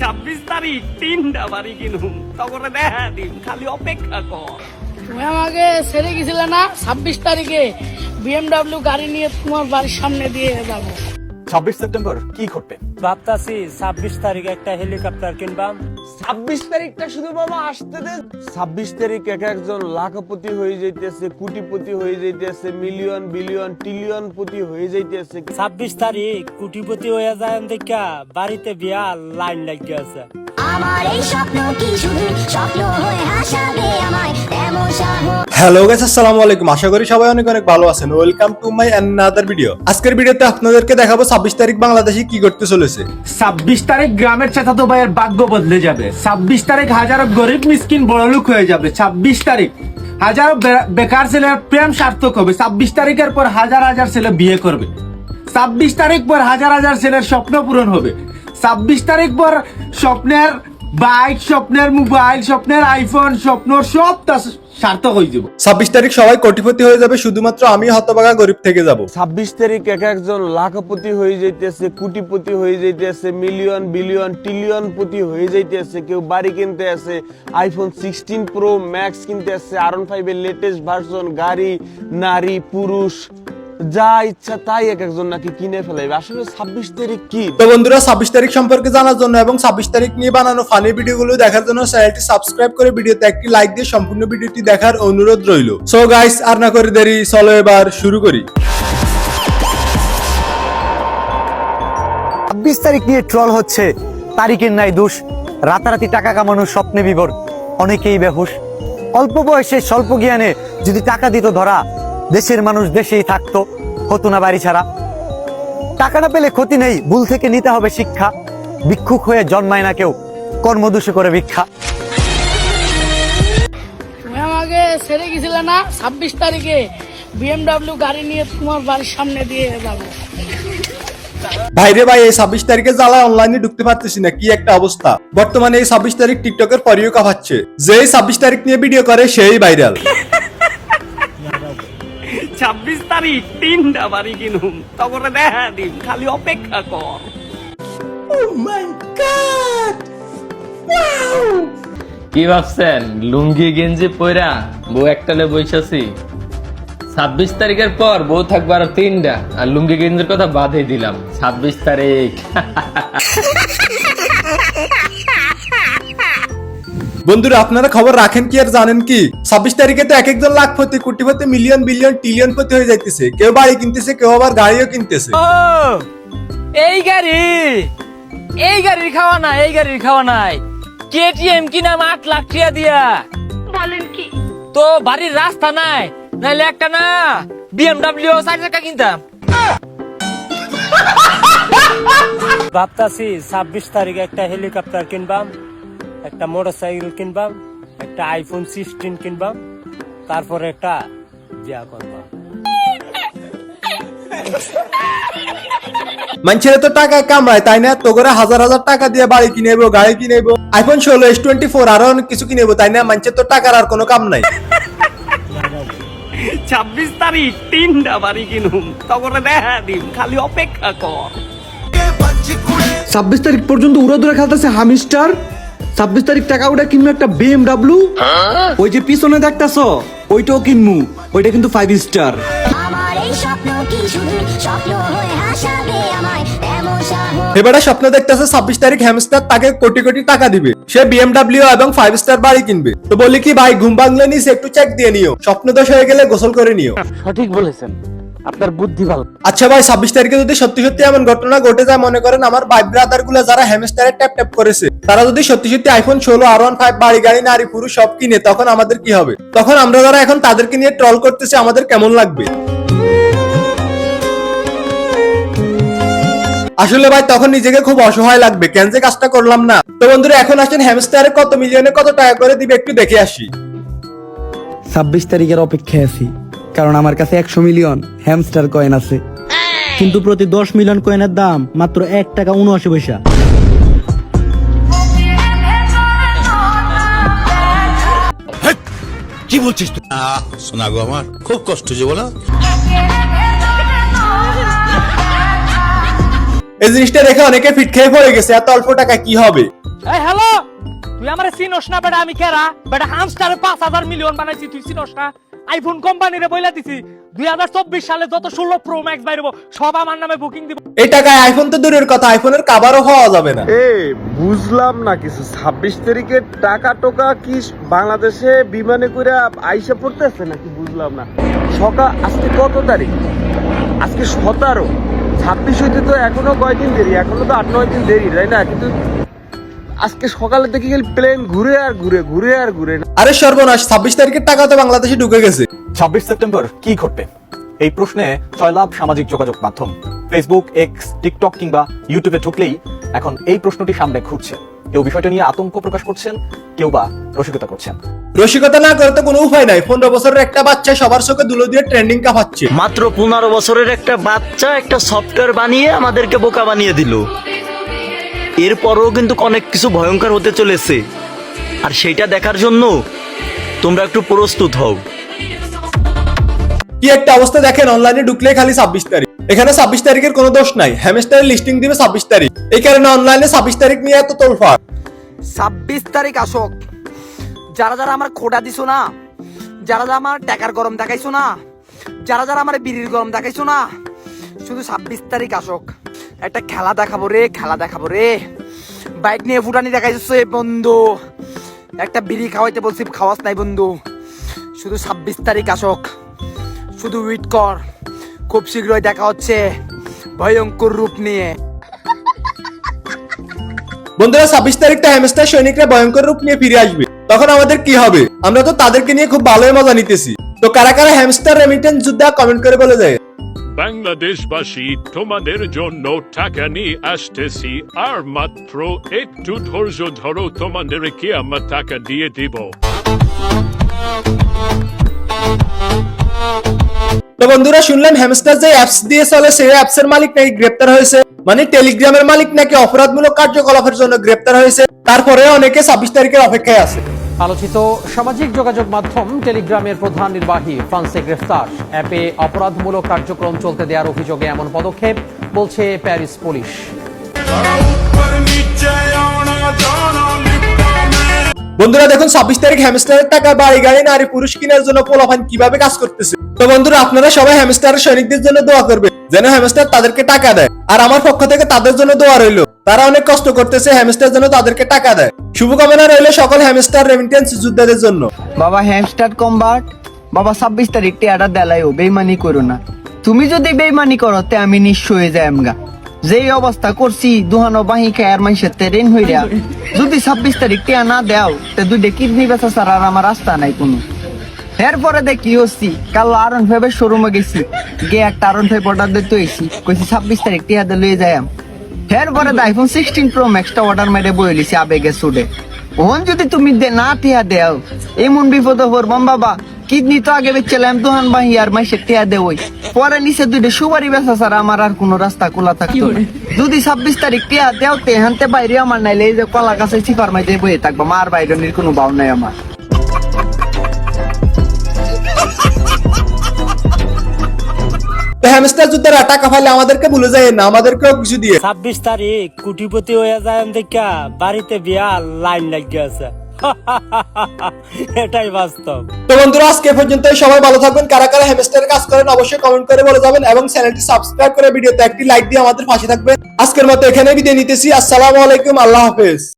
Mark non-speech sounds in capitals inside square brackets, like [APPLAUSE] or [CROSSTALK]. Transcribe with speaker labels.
Speaker 1: ছাব্বিশ তারিখ তিনটা বাড়ি কিনুম। তখন দেখা দিন খালি অপেক্ষা কর।
Speaker 2: তুমি আমাকে ছেড়ে গেছিলে না? ছাব্বিশ তারিখে বিএমডাব্লিউ গাড়ি নিয়ে তোমার বাড়ির সামনে দিয়ে যাব।
Speaker 3: ছাব্বিশ সেপ্টেম্বর কি করবে
Speaker 4: ভাবতাছি ছাব্বিশ তারিখে একটা হেলিকপ্টার কিনবাম।
Speaker 5: ছাব্বিশ তারিখটা শুধু বাবা আসতে দে। ছাব্বিশ তারিখ এক একজন লাখপতি হয়ে যাইতেছে কোটিপতি হয়ে যাইতেছে মিলিয়ন বিলিয়ন ট্রিলিয়ন পতি হয়ে যাইতেছে।
Speaker 4: ছাব্বিশ তারিখ কোটিপতি হয়ে যায় দেখা বাড়িতে বিয়া লাইন লাগিয়ে আছে।
Speaker 6: আমার এই স্বপ্ন কি শুধু স্বপ্ন হয়ে হাসাবে?
Speaker 3: হ্যালো গাইস আসসালামু আলাইকুম। আশা করি সবাই অনেক অনেক ভালো আছেন। Welcome to my another video আজকের ভিডিওতে আপনাদেরকে দেখাবো ছাব্বিশ তারিখ বাংলাদেশে কি করতে চলেছে।
Speaker 7: ছাব্বিশ তারিখ গ্রামের ভাইয়ের ভাগ্য বদলে যাবে। ছাব্বিশ তারিখ হাজারো গরিব মিসকিন বড় লোক হয়ে যাবে। ছাব্বিশ তারিখ হাজারো বেকার ছেলের প্রেম সার্থক হবে। ছাব্বিশ তারিখের পর হাজার হাজার ছেলে বিয়ে করবে। ছাব্বিশ তারিখ পর হাজার হাজার ছেলের স্বপ্ন পূরণ হবে। ছাব্বিশ তারিখ পর স্বপ্নের বাইক স্বপ্নের মোবাইল স্বপ্নের আইফোন স্বপ্ন সব তা সার্থক হয়ে যাবে।
Speaker 3: ছাব্বিশ তারিখ সবাই কোটিপতি হয়ে যাবে শুধুমাত্র আমি হতবাগা গরিব থেকে যাব।
Speaker 5: ছাব্বিশ তারিখ এক একজন লাখপতি হয়ে যাইতেছে কোটিপতি হয়ে যাইতেছে মিলিয়ন বিলিয়ন ট্রিলিয়ন পতি হয়ে যাইতেছে কেউ বাড়ি কিনতে আছে আইফোন সিক্সটিন প্রো ম্যাক্স কিনতে আছে আর ফাইভের লেটেস্ট ভার্সন গাড়ি নারী পুরুষ যা ইচ্ছা তাই এক একজন নাকি কিনে ফেলাইবে। আসলে ছাব্বিশ তারিখ কি?
Speaker 3: তো বন্ধুরা ছাব্বিশ তারিখ সম্পর্কে জানার জন্য এবং ছাব্বিশ তারিখ নিয়ে বানানো ফানি ভিডিওগুলো দেখার জন্য চ্যানেলটি সাবস্ক্রাইব করে ভিডিওতে একটি লাইক দিয়ে সম্পূর্ণ ভিডিওটি দেখার অনুরোধ রইল। সো গাইস আর না করে দেরি চলো এবার শুরু করি।
Speaker 8: ছাব্বিশ তারিখ নিয়ে ট্রল হচ্ছে তারিখের নাই দোষ রাতারাতি টাকা কামানোর স্বপ্নে বিভোর অনেকেই বেহুশ। অল্প বয়সে স্বল্প জ্ঞানে যদি টাকা দিত ধরা দেশের মানুষ দেশেই থাকতো হতো না বাড়ি ছাড়া। টাকাটা পেলে ক্ষতি নেই ভুল থেকে নিতে হবে শিক্ষা। ভিক্ষুক হয়ে জন্মায় না কেউ কর্মদোষে করে ভিক্ষা।
Speaker 2: ছেড়ে গেছিলে না? ছাব্বিশ তারিখে বিএমডাব্লিউ গাড়ি নিয়ে তোমার বাড়ির সামনে দিয়ে যাব।
Speaker 3: ভাইরে ভাই এই ছাব্বিশ তারিখে জ্বালায় অনলাইনে ঢুকতে পারতেছি না কি একটা অবস্থা। বর্তমানে এই ছাব্বিশ তারিখ টিকটকের পরিও কাঁপাচ্ছে যে ছাব্বিশ তারিখ নিয়ে ভিডিও করে সেই ভাইরাল
Speaker 1: ছাব্বিশ তারিখ তিনটা বাড়ি কিনুম। তখন দেখা দিন খালি অপেক্ষা কর।
Speaker 9: কি ভাবছেন? লুঙ্গি গেঞ্জি পইরা বউ একটালে বইসাছি? ছাব্বিশ তারিখের পর বউ থাকবে আরও তিনটা। আর লুঙ্গি গেঞ্জির কথা বাদই দিলাম। ছাব্বিশ তারিখ। [LAUGHS]
Speaker 3: বন্ধুরা আপনারা খবর রাখেন কি আর জানেন কি? ছাব্বিশ তারিখে তো এক একজন লাখ প্রতি কোটি কোটিপতি মিলিয়ন বিলিয়ন ট্রিলিয়ন পতি হয়ে যাইতেছে। কেউ বাড়ি কিনতেছে কেউ আবার গাড়িও কিনতেছে।
Speaker 4: এই গাড়ি! এই গাড়ির খাওয়া নাই এই গাড়ির খাওয়া নাই। কেটিএম কিনাম আট লাখ টাকা দিয়া।
Speaker 6: বলেন কি?
Speaker 4: তো বাড়ির রাস্তা নাই নাইলে একটা না বিএমডাব্লিউ চার চাকা কিনতাম। ভাবতাছি ছাব্বিশ তারিখে একটা হেলিকপ্টার কিনবাম। একটা মোটর সাইকেল কিনবাম একটা আইফোন সিক্সটিন কিনবাম তারপরে একটা বিয়া করবাম
Speaker 3: মানুষের তো টাকা কামায় তাই না? তো করে হাজার হাজার টাকা দিয়ে বাড়ি কিনেবো গাড়ি কিনেবো। আইফোন ষোলো এস টোয়েন্টি ফোর আরও অনেক কিছু কিনেবো তাই না? মানুষের তো টাকার আর কোনো কাম নাই।
Speaker 1: ছাব্বিশ তারিখ তিনটা বাড়ি কিনুম তখন দেখা দিন খালি অপেক্ষা কর।
Speaker 10: ছাব্বিশ তারিখ পর্যন্ত উড়াদুরা খেলতেছে হামিস্টার। ছাব্বিশ তারিখ টাকা ওটা কিনবো একটা বিএমডাব্লিউ ওই যে পিছনে দেখতাছো ওইটাও কিনমু ওইটা কিন্তু ফাইভ স্টার
Speaker 6: আমার এই স্বপ্ন কি শুধু স্বপ্ন হয়ে হাসাবে আমায়? এমন সাহস
Speaker 3: এবারে স্বপ্ন দেখতেছে ছাব্বিশ তারিখ হ্যামস্টার তাকে কোটি কোটি টাকা দিবে। সে বিএমডাব্লিউ এবং ফাইভ স্টার বাড়ি কিনবে। তো বলি কি ভাই ঘুম ভাঙলে নিস একটু চেক দিয়ে নিও। স্বপ্ন দোষ হয়ে গেলে গোসল করে নিও।
Speaker 8: সঠিক বলেছেন। আপনার বুদ্ধি ভালো।
Speaker 3: আচ্ছা ভাই ছাব্বিশ তারিখে যদি সত্যি সত্যি এমন ঘটনা ঘটে যায় মনে করেন আমার ভাই ব্রাদারগুলো যারা হ্যামস্টারে ট্যাপ ট্যাপ করেছে তারা যদি সত্যি সত্যি আইফোন ষোলো আর ওয়ান ফাইভ বাড়ি গাড়ি নারী পুরুষ সব কিনে তখন আমাদের কি হবে? তখন আমরা যারা এখন তাদেরকে নিয়ে ট্রল করতেছে আমাদের কেমন লাগবে? আসলে ভাই তখন নিজেকে খুব অসহায় লাগবে কেন যে কাজটা করলাম না? তো বন্ধুরা এখন আসেন হ্যামস্টারে কত মিলিয়নে কত টাকা করে দিবে একটু দেখে আসি।
Speaker 10: ছাব্বিশ তারিখের অপেক্ষায় আছি। কারণ আমার কাছে একশো মিলিয়ন হ্যামস্টার কয়েন আছে। কিন্তু প্রতি দশ মিলিয়ন কয়েনের দাম মাত্র এক টাকা উনআশি পয়সা।
Speaker 11: শোনা গো আমার খুব কষ্ট যে বলো।
Speaker 3: এই জিনিসটা দেখে অনেকে ফিট খেয়ে পড়ে গেছে এত অল্প টাকা কি হবে?
Speaker 1: এই হ্যালো! তুই আমার চিনস না বেটা আমি কেরা? বেটা হামস্টারে পাঁচ হাজার মিলিয়ন বানাইছি তুই চিনস না? আইফোন কোম্পানিরে বইলা দিছি দুই হাজার চব্বিশ সালে যত ষোলো প্রো ম্যাক্স বাইরব সব আমার নামে বুকিং দিব।
Speaker 3: এই টাকায় আইফোন তো দূরের কথা আইফোনের কাভারও পাওয়া যাবে না।
Speaker 5: এ বুঝলাম না কিছু। ছাব্বিশ তারিখে টাকা টোকা কি বাংলাদেশে বিমানে করে আইসা পড়তেছে নাকি? বুঝলাম না। সকাল আজকে কত তারিখ? আজকে সতেরো। ছাব্বিশ হইতে তো এখনও কয়দিন দেরি? এখনও তো আট নয় দিন দেরি তাই না? কিন্তু আজকে সকালে দেখি গেল প্লেন ঘুরে আর ঘুরে ঘুরে আর ঘুরে
Speaker 3: আরে সর্বনাশ ছাব্বিশ তারিখের টাকা তো বাংলাদেশে ঢুকে গেছে।
Speaker 8: ছাব্বিশ সেপ্টেম্বর কি ঘটবে? এই প্রশ্নে সামাজিক যোগাযোগ মাধ্যম ফেসবুক এক্স টিকটক কিংবা ইউটিউবে ঢুকলেই এখন এই প্রশ্নটি সামনে ঘুরছে। কেউ বিষয়টা নিয়ে আতঙ্ক প্রকাশ করছেন কেউ বা রসিকতা করছেন।
Speaker 3: রসিকতা না করে তো কোনো উপায় নাই। পনেরো বছরের একটা বাচ্চা সবার চোখে দুলো দিয়ে ট্রেন্ডিং কাপাচ্ছে।
Speaker 12: মাত্র পনেরো বছরের একটা বাচ্চা একটা সফটওয়্যার বানিয়ে আমাদেরকে বোকা বানিয়ে দিল। এরপরও কিন্তু অনেক কিছু ভয়ঙ্কর হতে চলেছে। আর সেইটা দেখার জন্য তোমরা একটু প্রস্তুত হও।
Speaker 3: কি একটা অবস্থা দেখেন অনলাইনে ঢুকলে খালি ছাব্বিশ তারিখ। এখানে ছাব্বিশ তারিখের কোনো দোষ নাই। হ্যামেস্টারের লিস্টিং দিবে ছাব্বিশ তারিখ। এই কারণে অনলাইনে ছাব্বিশ তারিখ নিয়ে এত তোলফাড়
Speaker 10: ছাব্বিশ তারিখ আসক। যারা যারা আমার খোটা দিছো না যারা যারা আমার টাকার গরম দেখাইছো না যারা যারা আমার বিড়ির গরম দেখাইছো না শুধু ছাব্বিশ তারিখ আসক। একটা খেলা দেখাবো রে, খেলা দেখাবো রে। বাইক নিয়ে ফুটানি দেখাইছো বন্ধু। একটা বিড়ি খাওয়াইতে বলছি, খাওয়াস নাই, বন্ধু। শুধু ছাব্বিশ তারিখ আসক। শুধু ওয়েট কর। খুব শীঘ্রই দেখা হচ্ছে ভয়ঙ্কর রূপ নিয়ে।
Speaker 3: বন্ধুরা, ছাব্বিশ তারিখটা হ্যামেস্টার সৈনিকরা ভয়ঙ্কর রূপ নিয়ে ফিরে আসবে। তখন আমাদের কি হবে? আমরা তো তাদেরকে নিয়ে খুব ভালোই মজা নিতেছি। তো কারা কারা হ্যামস্টার রেমিটেন্স যুদ্ধ কমেন্ট করে বলে যায়?
Speaker 11: বাংলাদেশবাসী, তোমাদের জন্য টাকা নিয়ে আসতেছি। আর মাত্র একটু ধৈর্য ধরো তোমাদেরকে আমার টাকা দিয়ে দিব?
Speaker 3: বন্ধুরা, শুনলেন হ্যামস্টার যে অ্যাপস দিয়ে চলে, সেই অ্যাপস এর মালিক নাকি গ্রেপ্তার হয়েছে? মানে টেলিগ্রামের মালিক নাকি অপরাধমূলক কার্যকলাপের জন্য গ্রেপ্তার হয়েছে? তারপরে অনেকে ছাব্বিশ তারিখের অপেক্ষায় আছে।
Speaker 13: আলোচিত সামাজিক যোগাযোগ মাধ্যম টেলিগ্রামের প্রধান নির্বাহী ফ্রান্সে গ্রেফতার। অ্যাপে অপরাধমূলক কার্যক্রম চলতে দেওয়ার অভিযোগে এমন পদক্ষেপ বলছে প্যারিস পুলিশ।
Speaker 3: বন্ধুরা, দেখুন, ছাব্বিশ তারিখ হ্যামস্টারের টাকা বাড়ি গাড়ি, নারী পুরুষ কিনার জন্য পোলাফান কীভাবে কাজ করতেছে? তো বন্ধুরা, আপনারা সবাই হ্যামস্টারের সৈনিকদের জন্য দোয়া করবে যেন হ্যামস্টার তাদেরকে টাকা দেয়। আর আমার পক্ষ থেকে তাদের জন্য দোয়া রইল। তারা অনেক কষ্ট করতেছে হ্যামস্টার যেন তাদেরকে টাকা দেয়। শুভকামনা রইল সকল হ্যামস্টার রেমিটেন্স যোদ্ধাদের জন্য।
Speaker 10: বাবা হ্যামস্টার কম্বাট বাবা, ছাব্বিশ তারিখ টেয়াটা দেলাইও, বেইমানি করো না। তুমি যদি বেইমানি করো, তে আমি নিঃস্ব হয়ে যাই আমগা যেই অবস্থা করছি, দুহানো বাহি খায়ার মানুষের তেরেন হইরা। যদি ছাব্বিশ তারিখ টিয়া না দেও, তে দুইটা কিডনি বেচা ছাড়া আমার রাস্তা নাই কোনো। এরপরে দেখি হচ্ছি? কাল আরন ফেবের শোরুমে গেছি। গে একটা আরন ফেব অর্ডার দিতে হয়েছি। কইছি ছাব্বিশ তারিখ দিয়ে লয়ে যাই এরপরে আইফোন সিক্সটিন প্রো ম্যাক্সটা অর্ডার মেরে বইলিছি আবেগে সুডে ওহন যদি তুমি দে না টিয়া দেও, এমন বিপদ পড়বাম বাবা। কিডনি তো আগে বেচছিলাম তোহান বাহি, আর মাইসে টিয়া দে ওই। পরে নিচে দুইটা সুবারি বেচা ছাড়া আমার আর কোনো রাস্তা খোলা থাকতো। যদি ছাব্বিশ তারিখ টিয়া দেও, তে হানতে বাইরে আমার নাইলে এই যে কলা কাছে চিপার মাইতে বয়ে থাকব। মার বাইরে নির কোনো বাউ নাই আমার।
Speaker 3: হ্যামস্টার যোদ্ধারা টাকা ফাইলে আমাদেরকে ভুলে যায় না আমাদেরকেও কিছু দিয়ে।
Speaker 4: ছাব্বিশ তারিখ কুটিপতি হয়ে যায় দেখা বাড়িতে বিয়া লাইন লাগিয়ে আছে। [LAUGHS] এটাই বাস্তব।
Speaker 3: তো বন্ধুরা আজকে পর্যন্ত সবাই ভালো থাকবেন কারা কারা হ্যামস্টার কাজ করেন অবশ্যই কমেন্ট করে বলে যাবেন এবং চ্যানেলটি সাবস্ক্রাইব করে ভিডিওতে একটি লাইক দিয়ে আমাদের পাশে থাকবেন। আজকের মতো এখানে বিদায় নিতেছি আসসালামু আলাইকুম আল্লাহ হাফেজ।